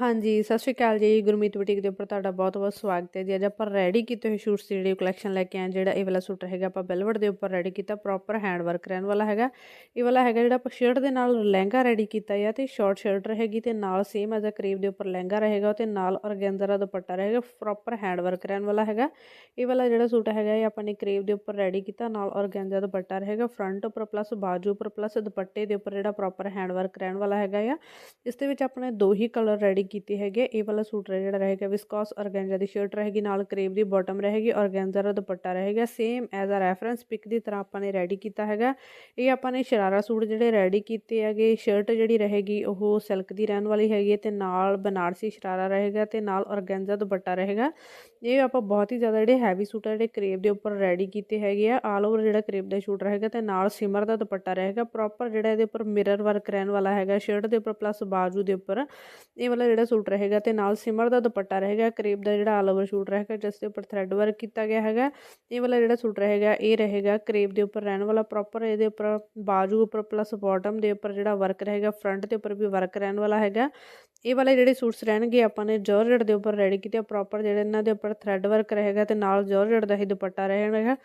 ਹਾਂਜੀ, ਸਤਿ ਸ਼੍ਰੀ ਅਕਾਲ ਜੀ। ਗੁਰਮੀਤ ਬੁਟੀਕ ਦੇ ਉੱਪਰ ਤੁਹਾਡਾ ਬਹੁਤ-ਬਹੁਤ ਸਵਾਗਤ ਹੈ ਜੀ। ਅੱਜ ਆਪਾਂ ਰੈਡੀ ਕੀਤੇ ਹੋਏ ਸ਼ੂਟਸ ਦੀ ਜਿਹੜੀ ਕਲੈਕਸ਼ਨ ਲੈ ਕੇ ਆਏ ਜਿਹੜਾ ਇਹ ਵਾਲਾ ਸੂਟ ਹੈਗਾ ਆਪਾਂ ਬੈਲਵਟ ਦੇ ਉੱਪਰ ਰੈਡੀ ਕੀਤਾ ਪ੍ਰੋਪਰ ਹੈਂਡ ਵਰਕ ਰਹਿਣ ਵਾਲਾ ਹੈਗਾ। ਇਹ ਵਾਲਾ ਹੈਗਾ ਜਿਹੜਾ ਆਪਾਂ ਸ਼ਰਟ ਦੇ ਨਾਲ ਲਹਿੰਗਾ ਰੈਡੀ ਕੀਤਾ ਹੈ ਤੇ ਸ਼ਾਰਟ ਸ਼ਰਟ ਰਹੇਗੀ ਤੇ ਨਾਲ ਸੇਮ ਐਜ਼ ਅ ਕਰੀਬ ਦੇ ਉੱਪਰ ਲਹਿੰਗਾ ਰਹੇਗਾ ਤੇ ਨਾਲ ਔਰਗੈਂਜ਼ਾ ਦਾ ਦੁਪੱਟਾ ਰਹੇਗਾ ਪ੍ਰੋਪਰ ਹੈਂਡ ਵਰਕ ਰਹਿਣ ਵਾਲਾ ਹੈਗਾ। ਇਹ ਵਾਲਾ ਜਿਹੜਾ ਸੂਟ ਹੈਗਾ ਇਹ ਆਪਾਂ ਨੇ ਕਰੀਬ ਦੇ ਉੱਪਰ ਰੈਡੀ ਕੀਤਾ ਨਾਲ ਔਰਗੈਂਜ਼ਾ ਦੁਪੱਟਾ ਰਹੇਗਾ ਫਰੰਟ ਉੱਪਰ ਪਲੱਸ ਬਾਜੂ ਉੱਪਰ ਪਲੱਸ ਦੁਪੱਟੇ ਦੇ ਉੱਪਰ ਜਿਹੜਾ ਪ੍ਰੋਪਰ ਹੈਂਡ ਵਰਕ ਰਹਿਣ ਵਾਲਾ ਹੈਗਾ ਆ ਇਸ ਦੇ ਵਿੱਚ ਆਪਣੇ ਦੋ ਹੀ ਕਲਰ ਰੈਡੀ ਕੀਤੇ ਹੈਗੇ, ਇਹ ਵਾਲਾ ਸੂਟ ਜਿਹੜਾ ਰਹੇਗਾ ਵਿਸਕੋਸ ਔਰਗੈਂਜ਼ਾ ਦੀ ਸ਼ਰਟ ਰਹੇਗੀ, ਨਾਲ ਕਰੇਬ ਦੀ ਬਾਟਮ ਰਹੇਗੀ ਔਰਗੈਂਜ਼ਾ ਦਾ ਦੁਪੱਟਾ ਰਹੇਗਾ same as a reference pic ਦੀ ਤਰ੍ਹਾਂ ਆਪਾਂ ਨੇ ਰੈਡੀ ਕੀਤਾ ਹੈਗਾ। ਇਹ ਆਪਾਂ ਨੇ ਸ਼ਰਾਰਾ ਸੂਟ ਜਿਹੜੇ ਰੈਡੀ ਕੀਤੇ ਹੈਗੇ ਸ਼ਰਟ ਜਿਹੜੀ ਰਹੇਗੀ ਉਹ ਸਿਲਕ ਦੀ ਰਹਿਣ ਵਾਲੀ ਹੈਗੀ ਤੇ ਨਾਲ ਬਨਾਰਸੀ ਸ਼ਰਾਰਾ ਰਹੇਗਾ ਤੇ ਨਾਲ ਔਰਗੈਂਜ਼ਾ ਦੁਪੱਟਾ ਰਹੇਗਾ। ਇਹ ਆਪਾਂ ਬਹੁਤ ਹੀ ਜ਼ਿਆਦਾ ਜਿਹੜੇ ਹੈਵੀ ਸੂਟ ਆ, ਜਿਹੜੇ ਕਰੇਬ ਦੇ ਉੱਪਰ ਰੈਡੀ ਕੀਤੇ ਹੈਗੇ ਆ ਆਲ ਓਵਰ ਜਿਹੜਾ ਕਰੇਬ ਦਾ ਸੂਟ ਰਹੇਗਾ ਤੇ ਨਾਲ ਸਿਮਰ ਦਾ ਦੁਪੱਟਾ ਰਹੇਗਾ ਪ੍ਰੋਪਰ ਜਿਹੜਾ ਇਹਦੇ ਉੱਪਰ ਮਿਰਰ ਵਰਕ ਰਹਿਣ ਵਾਲਾ ਹੈਗਾ ਸ਼ਰਟ ਦੇ ਉੱਪਰ ਪਲੱਸ ਬਾਜੂ ਦੇ ਉੱਪਰ। ਇਹ ਵਾਲਾ ਜਿਹੜਾ ਸੂਟ ਰਹੇਗਾ ਤੇ ਨਾਲ ਸਿਮਰ ਦਾ ਦੁਪੱਟਾ ਰਹੇਗਾ ਕਰੇਪ ਦਾ ਜਿਹੜਾ ਆਲ ਓਵਰ ਸੂਟ ਰਹੇਗਾ, ਜਿਸ ਦੇ ਉੱਪਰ ਥਰੈਡ ਵਰਕ ਕੀਤਾ ਗਿਆ ਹੈਗਾ। ਇਹ ਵਾਲਾ ਜਿਹੜਾ ਸੂਟ ਰਹੇਗਾ, ਇਹ ਰਹੇਗਾ ਕਰੇਪ ਦੇ ਉੱਪਰ ਰਹਿਣ ਵਾਲਾ ਪ੍ਰੋਪਰ ਇਹਦੇ ਉੱਪਰ ਬਾਜੂ ਉੱਪਰ ਪਲੱਸ ਬਾਟਮ ਦੇ ਉੱਪਰ ਜਿਹੜਾ ਵਰਕ ਰਹੇਗਾ ਫਰੰਟ ਦੇ ਉੱਪਰ ਵੀ ਵਰਕ ਰਹਿਣ ਵਾਲਾ ਹੈਗਾ। ਇਹ ਵਾਲੇ ਜਿਹੜੇ ਸੂਟਸ ਰਹਿਣਗੇ, ਆਪਾਂ ਨੇ ਜੋਰਜਟ ਦੇ ਉੱਪਰ ਰੈਡੀ ਕੀਤੇ ਪ੍ਰੋਪਰ ਜਿਹੜੇ ਇਹਨਾਂ ਦੇ ਉੱਪਰ ਥਰੈਡ ਵਰਕ ਰਹੇਗਾ ਤੇ ਨਾਲ ਜੋਰਜਟ ਦਾ ਹੀ ਦੁਪੱਟਾ ਰਹੇਗਾ।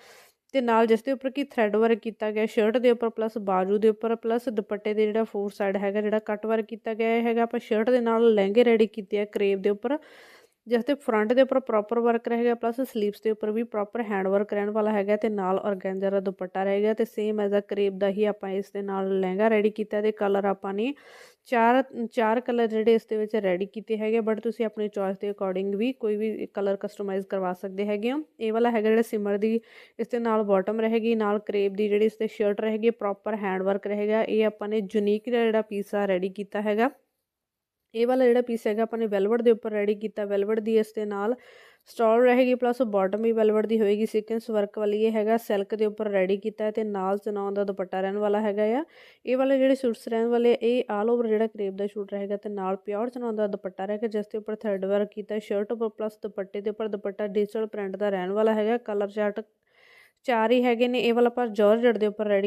ਤੇ ਨਾਲ ਜਿਸ ਦੇ ਉੱਪਰ ਕੀ ਥਰੈਡ ਵਰਕ ਕੀਤਾ ਗਿਆ ਸ਼ਰਟ ਦੇ ਉੱਪਰ ਪਲੱਸ ਬਾਜੂ ਦੇ ਉੱਪਰ ਪਲੱਸ ਦੁਪੱਟੇ ਦੇ ਜਿਹੜਾ ਫੋਰ ਸਾਈਡ ਹੈਗਾ ਜਿਹੜਾ ਕੱਟ ਵਰਕ ਕੀਤਾ ਗਿਆ ਹੈਗਾ ਆਪਾਂ ਸ਼ਰਟ ਦੇ ਨਾਲ ਲਹਿੰਗੇ ਰੈਡੀ ਕੀਤੇ ਆ ਕਰੇਵ ਦੇ ਉੱਪਰ। ਜਿਸ ਤੇ ਫਰੰਟ ਦੇ ਉੱਪਰ ਪ੍ਰੋਪਰ ਵਰਕ ਰਹੇਗਾ ਪਲੱਸ ਸਲੀਵਸ ਦੇ ਉੱਪਰ ਵੀ ਪ੍ਰੋਪਰ ਹੈਂਡ ਵਰਕ ਰਹਿਣ ਵਾਲਾ ਹੈਗਾ ਤੇ ਨਾਲ ਔਰਗੈਂਜ਼ਾ ਦਾ ਦੁਪੱਟਾ ਰਹੇਗਾ ਤੇ ਸੇਮ ਐਜ਼ ਅ ਕਰੇਬ ਦਾ ਹੀ ਆਪਾਂ ਇਸ ਦੇ ਨਾਲ ਲਹਿੰਗਾ ਰੈਡੀ ਕੀਤਾ ਤੇ ਕਲਰ ਆਪਾਂ ਨੇ ਚਾਰ ਚਾਰ ਕਲਰ ਜਿਹੜੇ ਇਸ ਦੇ ਵਿੱਚ ਰੈਡੀ ਕੀਤੇ ਹੈਗੇ ਬਟ ਤੁਸੀਂ ਆਪਣੀ ਚੋਇਸ ਦੇ ਅਕੋਰਡਿੰਗ ਵੀ ਕੋਈ ਵੀ ਕਲਰ ਕਸਟਮਾਈਜ਼ ਕਰਵਾ ਸਕਦੇ ਹੈਗੇ ਹੋ। ਇਹ ਵਾਲਾ ਹੈਗਾ ਜਿਹੜਾ ਸਿਮਰ ਦੀ ਇਸ ਦੇ ਨਾਲ ਬਾਟਮ ਰਹੇਗੀ, ਨਾਲ ਕਰੇਬ ਦੀ ਜਿਹੜੀ ਇਸ ਤੇ ਸ਼ਰਟ ਰਹੇਗੀ ਪ੍ਰੋਪਰ ਹੈਂਡ ਵਰਕ ਰਹੇਗਾ, ਇਹ ਆਪਾਂ ਨੇ ਯੂਨੀਕ ਜਿਹੜਾ ਪੀਸ ਆ ਰੈਡੀ ਕੀਤਾ ਹੈਗਾ। ਇਹ ਵਾਲਾ ਜਿਹੜਾ ਪੀਸ ਹੈਗਾ, ਆਪਾਂ ਨੇ ਵੈਲਵਟ ਦੇ ਉੱਪਰ ਰੈਡੀ ਕੀਤਾ ਵੈਲਵਟ ਦੀ ਇਸ ਦੇ ਨਾਲ ਸਟਾਲ ਰਹੇਗੀ ਪਲੱਸ ਬਾਟਮ ਵੀ ਵੈਲਵਟ ਦੀ ਹੋਏਗੀ ਸੀਕੁਐਂਸ ਵਰਕ ਵਾਲੀ ਇਹ ਹੈਗਾ ਸਿਲਕ ਦੇ ਉੱਪਰ ਰੈਡੀ ਕੀਤਾ ਤੇ ਨਾਲ ਚਨਾਉਣ ਦਾ ਦੁਪੱਟਾ ਰਹਿਣ ਵਾਲਾ ਹੈਗਾ ਆ। ਇਹ ਵਾਲੇ ਜਿਹੜੇ ਸੂਟਸ ਰਹਿਣ ਵਾਲੇ ਇਹ ਆਲ ਓਵਰ ਜਿਹੜਾ ਕਰੇਪ ਦਾ ਸੂਟ ਰਹੇਗਾ ਤੇ ਨਾਲ ਪਿਓਰ ਚਨਾਉਣ ਦਾ ਦੁਪੱਟਾ ਰਹੇਗਾ, ਜਿਸ ਦੇ ਉੱਪਰ ਥਰੈਡ ਵਰਕ ਕੀਤਾ ਸ਼ਰਟ ਉੱਪਰ ਪਲੱਸ ਦੁਪੱਟੇ ਦੇ ਉੱਪਰ ਦੁਪੱਟਾ ਡਿਜੀਟਲ ਪ੍ਰਿੰਟ ਦਾ ਰਹਿਣ ਵਾਲਾ ਹੈਗਾ ਕਲਰ ਚਾਰਟ ਚਾਰ ਹੀ ਹੈਗੇ ਨੇ, ਇਹ ਵਾਲਾ ਪਰ ਜੋਰਜਟ ਦੇ ਉੱਪਰ ਰੈਡੀ